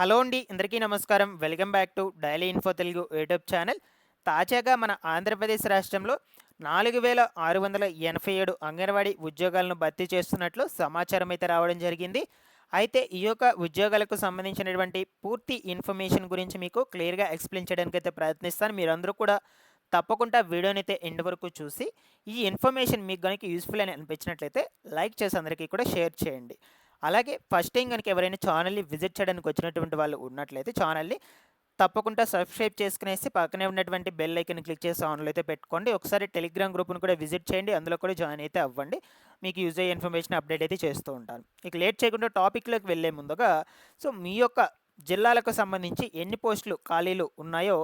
Hello అండి అందరికీ నమస్కారం. Welcome back to daily info Telugu YouTube channel. తాజాగా మన ఆంధ్రప్రదేశ్ రాష్ట్రంలో నాలుగు వేల ఆరు వందల ఎనభై ఏడు అంగన్వాడీ ఉద్యోగాలను భర్తీ చేస్తున్నట్లు సమాచారం అయితే రావడం జరిగింది. అయితే ఈ యొక్క ఉద్యోగాలకు సంబంధించినటువంటి పూర్తి ఇన్ఫర్మేషన్ గురించి మీకు క్లియర్గా ఎక్స్ప్లెయిన్ చేయడానికి అయితే ప్రయత్నిస్తాను. మీరందరూ కూడా తప్పకుండా వీడియోని అయితే ఎండ్ వరకు చూసి ఈ ఇన్ఫర్మేషన్ మీకు కనుక యూస్ఫుల్ అని అనిపించినట్లయితే లైక్ చేసి అందరికీ కూడా షేర్ చేయండి. అలాగే ఫస్ట్ టైం కనుక ఎవరైనా ఛానల్ని విజిట్ చేయడానికి వచ్చినటువంటి వాళ్ళు ఉన్నట్లయితే ఛానల్ని తప్పకుండా సబ్స్క్రైబ్ చేసుకునేసి పక్కనే ఉన్నటువంటి బెల్ ఐకన్ క్లిక్ చేసి ఆన్లో అయితే పెట్టుకోండి. ఒకసారి టెలిగ్రామ్ గ్రూప్ను కూడా విజిట్ చేయండి. అందులో కూడా జాయిన్ అయితే అవ్వండి. మీకు యూజ్ అయ్యే ఇన్ఫర్మేషన్ అప్డేట్ అయితే చేస్తూ ఉంటాను. ఇక లేట్ చేయకుండా టాపిక్లోకి వెళ్ళే ముందుగా సో మీ యొక్క జిల్లాలకు సంబంధించి ఎన్ని పోస్టులు ఖాళీలు ఉన్నాయో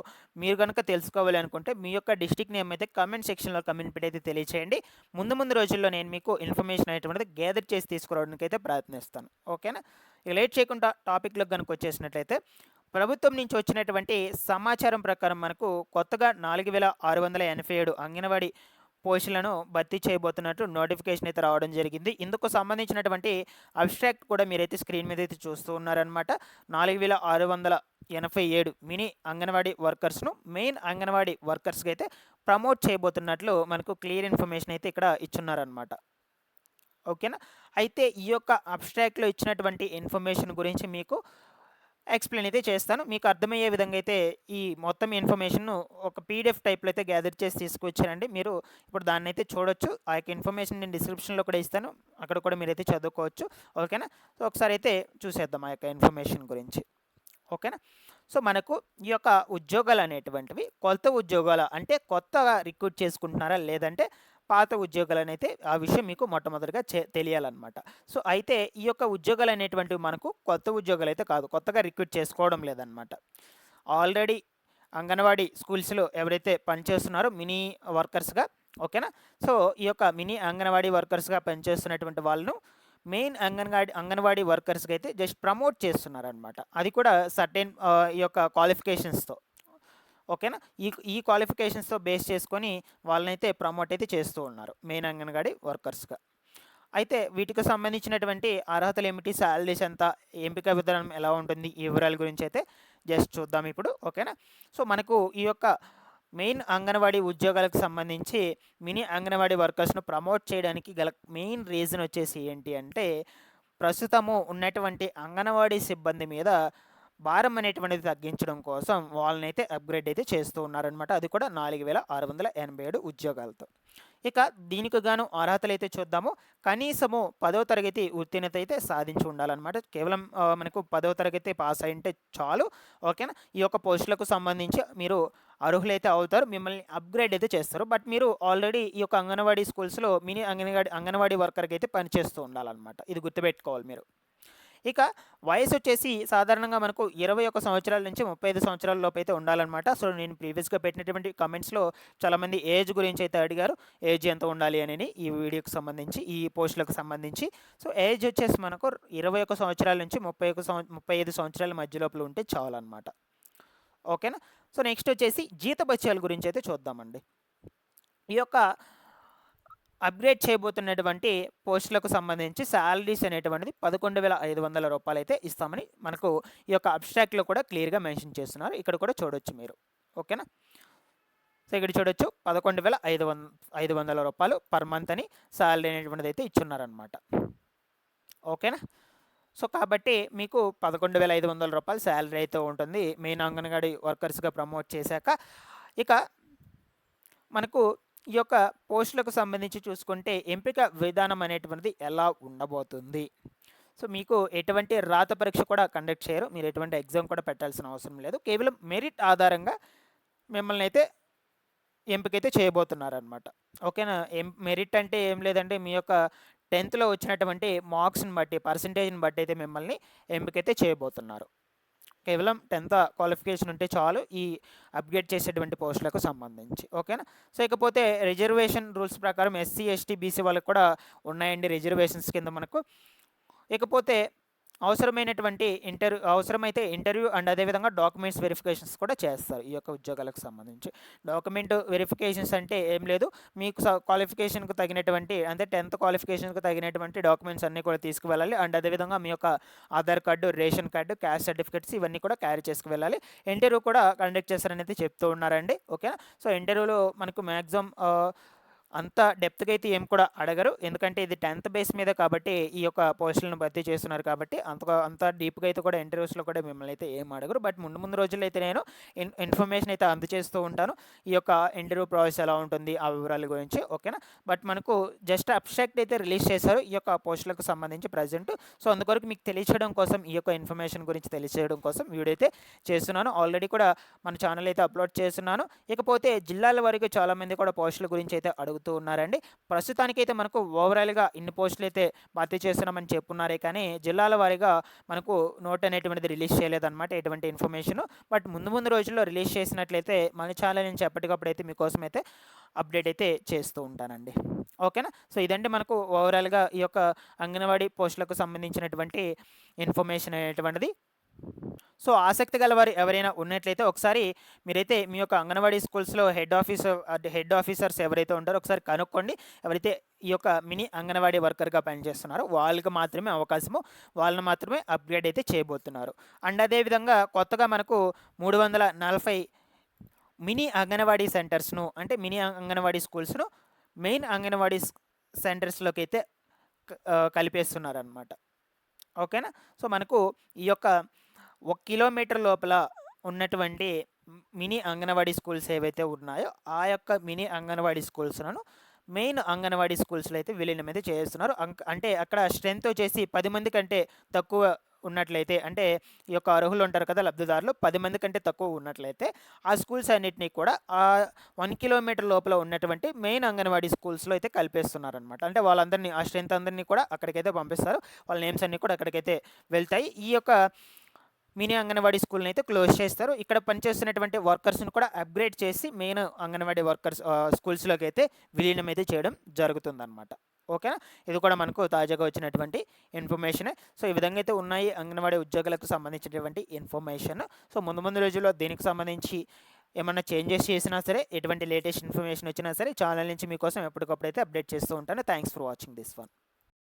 మీరు కనుక తెలుసుకోవాలి అనుకుంటే మీ యొక్క డిస్టిక్ నేమ్ అయితే కమెంట్ సెక్షన్లో కమెంట్ పెట్టి అయితే తెలియచేయండి. ముందు ముందు రోజుల్లో నేను మీకు ఇన్ఫర్మేషన్ అనేటువంటిది గ్యాదర్ చేసి తీసుకురావడానికి అయితే ప్రయత్నిస్తాను. ఓకేనా ఇక లేట్ చేయకుండా టాపిక్లకు కనుక వచ్చేసినట్లయితే ప్రభుత్వం నుంచి వచ్చినటువంటి సమాచారం ప్రకారం మనకు కొత్తగా నాలుగు వేల ఆరు వందల ఎనభై ఏడు అంగన్వాడీ పోస్టులను భర్తీ చేయబోతున్నట్టు నోటిఫికేషన్ అయితే రావడం జరిగింది. ఇందుకు సంబంధించినటువంటి అబ్స్ట్రాక్ట్ కూడా మీరైతే స్క్రీన్ మీద అయితే చూస్తూ ఉన్నారనమాట నాలుగు వేల ఆరు వందల ఎనభై ఏడు మినీ అంగన్వాడీ వర్కర్స్ను మెయిన్ అంగన్వాడీ వర్కర్స్కి అయితే ప్రమోట్ చేయబోతున్నట్లు మనకు క్లియర్ ఇన్ఫర్మేషన్ అయితే ఇక్కడ ఇచ్చున్నారనమాట ఓకేనా? అయితే ఈ యొక్క అబ్స్ట్రాక్ట్లో ఇచ్చినటువంటి ఇన్ఫర్మేషన్ గురించి మీకు ఎక్స్ప్లెయిన్ అయితే చేస్తాను. మీకు అర్థమయ్యే విధంగా అయితే ఈ మొత్తం ఇన్ఫర్మేషన్ ఒక పీడిఎఫ్ టైప్లో అయితే గ్యాదర్ చేసి తీసుకొచ్చానండి. మీరు ఇప్పుడు దాన్ని అయితే చూడొచ్చు. ఆ యొక్క ఇన్ఫర్మేషన్ నేను డిస్క్రిప్షన్లో కూడా ఇస్తాను. అక్కడ కూడా మీరైతే చదువుకోవచ్చు. ఓకేనా సో ఒకసారి అయితే చూసేద్దాం ఆ యొక్క ఇన్ఫర్మేషన్ గురించి. ఓకేనా సో మనకు ఈ యొక్క ఉద్యోగాలు అనేటువంటివి కొత్త ఉద్యోగాలు అంటే కొత్తగా రిక్రూట్ చేసుకుంటున్నారా? లేదంటే పాత ఉద్యోగాలనైతే అయితే ఆ విషయం మీకు మొట్టమొదటిగా తెలియాలన్నమాట. సో అయితే ఈ యొక్క ఉద్యోగాలు అనేటువంటివి మనకు కొత్త ఉద్యోగాలు అయితే కాదు కొత్తగా రిక్రూట్ చేసుకోవడం లేదనమాట ఆల్రెడీ అంగన్వాడీ స్కూల్స్లో ఎవరైతే పనిచేస్తున్నారో మినీ వర్కర్స్గా ఓకేనా? సో ఈ యొక్క మినీ అంగన్వాడీ వర్కర్స్గా పనిచేస్తున్నటువంటి వాళ్ళను మెయిన్ అంగన్వాడీ అంగన్వాడీ వర్కర్స్కి అయితే జస్ట్ ప్రమోట్ చేస్తున్నారనమాట అది కూడా సర్టెన్ ఈ యొక్క క్వాలిఫికేషన్స్తో. ఓకేనా? ఈ ఈ క్వాలిఫికేషన్స్తో బేస్ చేసుకొని వాళ్ళనైతే ప్రమోట్ అయితే చేస్తూ ఉన్నారు మెయిన్ అంగన్వాడీ వర్కర్స్గా. అయితే వీటికి సంబంధించినటువంటి అర్హతలు ఏమిటి శాలరీస్ ఎంత? ఎంపిక విధానం ఎలా ఉంటుంది? ఈ వివరాల గురించి అయితే జస్ట్ చూద్దాం ఇప్పుడు ఓకేనా? సో మనకు ఈ యొక్క మెయిన్ అంగన్వాడీ ఉద్యోగాలకు సంబంధించి మినీ అంగన్వాడీ వర్కర్స్ను ప్రమోట్ చేయడానికి గల మెయిన్ రీజన్ వచ్చేసి ఏంటి అంటే ప్రస్తుతము ఉన్నటువంటి అంగన్వాడీ సిబ్బంది మీద భారం అనేటువంటిది తగ్గించడం కోసం వాళ్ళనైతే అప్గ్రేడ్ అయితే చేస్తూ ఉన్నారనమాట అది కూడా నాలుగు వేల ఆరు వందల ఎనభై ఏడు ఉద్యోగాలతో. ఇక దీనికి గాను అర్హతలు అయితే చూద్దాము. కనీసము పదవ తరగతి ఉత్తీర్ణత అయితే సాధించి ఉండాలన్నమాట. కేవలం మనకు పదవ తరగతి పాస్ అయింటే చాలు. ఓకేనా? ఈ యొక్క పోస్టులకు సంబంధించి మీరు అర్హులైతే అవుతారు. మిమ్మల్ని అప్గ్రేడ్ అయితే చేస్తారు. బట్ మీరు ఆల్రెడీ ఈ యొక్క అంగన్వాడీ స్కూల్స్లో మినీ అంగన్వాడీ అంగన్వాడీ వర్కర్కి అయితే పనిచేస్తూ ఉండాలన్నమాట. ఇది గుర్తుపెట్టుకోవాలి మీరు. ఇక వయసు వచ్చేసి సాధారణంగా మనకు ఇరవై ఒక సంవత్సరాల నుంచి ముప్పై ఐదు సంవత్సరాల లోపు అయితే ఉండాలన్నమాట. సో నేను ప్రీవియస్గా పెట్టినటువంటి కమెంట్స్లో చాలామంది ఏజ్ గురించి అయితే అడిగారు. ఏజ్ ఎంత ఉండాలి అని ఈ వీడియోకి సంబంధించి ఈ పోస్టులకు సంబంధించి. సో ఏజ్ వచ్చేసి మనకు ఇరవై ఒక సంవత్సరాల నుంచి ముప్పై ఒక సంవ ముప్పై ఐదు సంవత్సరాల మధ్య లోపల ఉంటే చాలన్నమాట. ఓకేనా? సో నెక్స్ట్ వచ్చేసి జీతభత్యాల గురించి అయితే చూద్దామండి. ఈ యొక్క అప్గ్రేడ్ చేయబోతున్నటువంటి పోస్టులకు సంబంధించి శాలరీస్ అనేటువంటిది పదకొండు వేల ఐదు వందల రూపాయలు అయితే ఇస్తామని మనకు ఈ యొక్క అబ్స్ట్రాక్ట్లో కూడా క్లియర్గా మెన్షన్ చేస్తున్నారు. ఇక్కడ కూడా చూడొచ్చు మీరు. ఓకేనా? సో ఇక్కడ చూడొచ్చు. పదకొండు వేల ఐదు వంద ఐదు వందల రూపాయలు పర్ మంత్ అని శాలరీ అనేటువంటిది అయితే ఇచ్చున్నారనమాట ఓకేనా? సో కాబట్టి మీకు పదకొండు వేల ఐదు వందల రూపాయలు శాలరీ అయితే ఉంటుంది. మెయిన్ అంగన్వాడీ వర్కర్స్గా ప్రమోట్ చేశాక ఇక మనకు ఈ యొక్క పోస్టులకు సంబంధించి చూసుకుంటే ఎంపిక విధానం అనేటువంటిది ఎలా ఉండబోతుంది? సో మీకు ఎటువంటి రాత పరీక్ష కూడా కండక్ట్ చేయరు. మీరు ఎటువంటి ఎగ్జామ్ కూడా పెట్టాల్సిన అవసరం లేదు. కేవలం మెరిట్ ఆధారంగా మిమ్మల్ని అయితే ఎంపికైతే చేయబోతున్నారనమాట ఓకేనా? ఎం మెరిట్ అంటే ఏం లేదంటే మీ యొక్క టెన్త్లో వచ్చినటువంటి మార్క్స్ని బట్టి పర్సంటేజ్ని బట్టి అయితే మిమ్మల్ని ఎంపికైతే చేయబోతున్నారు. కేవలం టెన్త్ క్వాలిఫికేషన్ ఉంటే చాలు ఈ అప్గ్రేడ్ చేసేటువంటి పోస్టులకు సంబంధించి ఓకేనా? సో ఇకపోతే రిజర్వేషన్ రూల్స్ ప్రకారం ఎస్సీ ఎస్టీ బీసీ వాళ్ళకి కూడా ఉన్నాయండి రిజర్వేషన్స్ కింద మనకు. ఇకపోతే అవసరమైనటువంటి ఇంటర్వ్యూ అవసరమైతే ఇంటర్వ్యూ అండ్ అదేవిధంగా డాక్యుమెంట్స్ వెరిఫికేషన్స్ కూడా చేస్తారు ఈ యొక్క ఉద్యోగాలకు సంబంధించి. డాక్యుమెంట్ వెరిఫికేషన్స్ అంటే ఏం లేదు. మీకు క్వాలిఫికేషన్కు తగినటువంటి అంటే టెన్త్ క్వాలిఫికేషన్కు తగినటువంటి డాక్యుమెంట్స్ అన్నీ కూడా తీసుకువెళ్ళాలి. అండ్ అదేవిధంగా మీ యొక్క Aadhaar card ration card caste certificates ఇవన్నీ కూడా క్యారీ చేసుకువెళ్ళాలి. ఇంటర్వ్యూ కూడా కండక్ట్ చేస్తారని అయితే చెప్తూ ఉన్నారండి. ఓకేనా? సో ఇంటర్వ్యూలో మనకు మ్యాక్సిమం అంత డెప్త్గా అయితే ఏం కూడా అడగరు. ఎందుకంటే ఇది టెన్త్ బేస్ మీద కాబట్టి ఈ యొక్క పోస్టులను భర్తీ చేస్తున్నారు కాబట్టి అంత అంత డీప్గా అయితే కూడా ఇంటర్వ్యూస్లో కూడా మిమ్మల్ని అయితే ఏం అడగరు. బట్ ముందు ముందు రోజుల్లో అయితే నేను ఇన్ ఇన్ఫర్మేషన్ అయితే అందజేస్తూ ఉంటాను. ఈ యొక్క ఇంటర్వ్యూ ప్రాసెస్ ఎలా ఉంటుంది ఆ వివరాల గురించి ఓకేనా? బట్ మనకు జస్ట్ అబ్స్ట్రాక్ట్ అయితే రిలీజ్ చేశారు ఈ యొక్క పోస్టులకు సంబంధించి ప్రజెంట్. సో అందుకొరకు మీకు తెలియచేయడం కోసం ఈ యొక్క ఇన్ఫర్మేషన్ గురించి తెలియచేయడం కోసం వీడియో అయితే చేస్తున్నాను. ఆల్రెడీ కూడా మన ఛానల్ అయితే అప్లోడ్ చేస్తున్నాను. ఇకపోతే జిల్లాల వరకు చాలామంది కూడా పోస్టుల గురించి అయితే అడుగుతూ ఉన్నారండి. ప్రస్తుతానికైతే మనకు ఓవరాల్గా ఇన్ని పోస్టులు అయితే భర్తీ చేస్తున్నామని చెప్పున్నారే కానీ జిల్లాల వారీగా మనకు నోట్ అనేటువంటిది రిలీజ్ చేయలేదన్నమాట ఎటువంటి ఇన్ఫర్మేషన్. బట్ ముందు ముందు రోజుల్లో రిలీజ్ చేసినట్లయితే మన ఛానల్ నుంచి ఎప్పటికప్పుడు అయితే మీకోసం అయితే అప్డేట్ అయితే చేస్తూ ఉంటానండి. ఓకేనా? సో ఇదంటే మనకు ఓవరాల్గా ఈ యొక్క అంగన్వాడీ పోస్టులకు సంబంధించినటువంటి ఇన్ఫర్మేషన్ అనేటువంటిది. సో ఆసక్తి గల వారు ఎవరైనా ఉన్నట్లయితే ఒకసారి మీరైతే మీ యొక్క అంగన్వాడీ స్కూల్స్లో హెడ్ ఆఫీసర్ హెడ్ ఆఫీసర్స్ ఎవరైతే ఉంటారో ఒకసారి కనుక్కోండి. ఎవరైతే ఈ యొక్క మినీ అంగన్వాడీ వర్కర్గా పనిచేస్తున్నారో వాళ్ళకి మాత్రమే అవకాశము వాళ్ళని మాత్రమే అప్గ్రేడ్ అయితే చేయబోతున్నారు. అండ్ అదేవిధంగా కొత్తగా మనకు మూడు వందల నలభై మినీ అంగన్వాడీ సెంటర్స్ను అంటే మినీ అంగన్వాడీ స్కూల్స్ను మెయిన్ అంగన్వాడీ సెంటర్స్లోకి అయితే కలిపేస్తున్నారనమాట ఓకేనా? సో మనకు ఈ యొక్క ఒక కిలోమీటర్ లోపల ఉన్నటువంటి మినీ అంగన్వాడీ స్కూల్స్ ఏవైతే ఉన్నాయో ఆ యొక్క మినీ అంగన్వాడీ స్కూల్స్లను మెయిన్ అంగన్వాడీ స్కూల్స్లో అయితే విలీనం అయితే చేస్తున్నారు అంటే అక్కడ స్ట్రెంత్ వచ్చేసి పది మంది కంటే తక్కువ ఉన్నట్లయితే అంటే ఈ యొక్క అర్హులు ఉంటారు కదా లబ్ధిదారులు పది మంది కంటే తక్కువ ఉన్నట్లయితే ఆ స్కూల్స్ అన్నింటినీ కూడా ఆ వన్ కిలోమీటర్ లోపల ఉన్నటువంటి మెయిన్ అంగన్వాడీ స్కూల్స్లో అయితే కలిపేస్తున్నారనమాట అంటే వాళ్ళందరినీ ఆ స్ట్రెంత్ అందరినీ కూడా అక్కడికైతే పంపిస్తారు. వాళ్ళ నేమ్స్ అన్నీ కూడా అక్కడికైతే వెళ్తాయి. ఈ యొక్క మినీ అంగన్వాడీ స్కూల్ని అయితే క్లోజ్ చేస్తారు. ఇక్కడ పనిచేస్తున్నటువంటి వర్కర్స్ని కూడా అప్గ్రేడ్ చేసి మెయిన్ అంగన్వాడీ వర్కర్స్ స్కూల్స్లోకి అయితే విలీనం అయితే చేయడం జరుగుతుందన్నమాట. ఓకేనా? ఇది కూడా మనకు తాజాగా వచ్చినటువంటి ఇన్ఫర్మేషన్. సో ఈ విధంగా అయితే ఉన్నాయి అంగన్వాడీ ఉద్యోగులకు సంబంధించినటువంటి ఇన్ఫర్మేషన్. సో ముందు ముందు రోజుల్లో దీనికి సంబంధించి ఏమన్నా చేంజెస్ చేసినా సరే ఎటువంటి లేటెస్ట్ ఇన్ఫర్మేషన్ వచ్చినా సరే ఛానల్ నుంచి మీకోసం ఎప్పటికప్పుడు అయితే అప్డేట్ చేస్తూ ఉంటాను. Thanks for watching this one.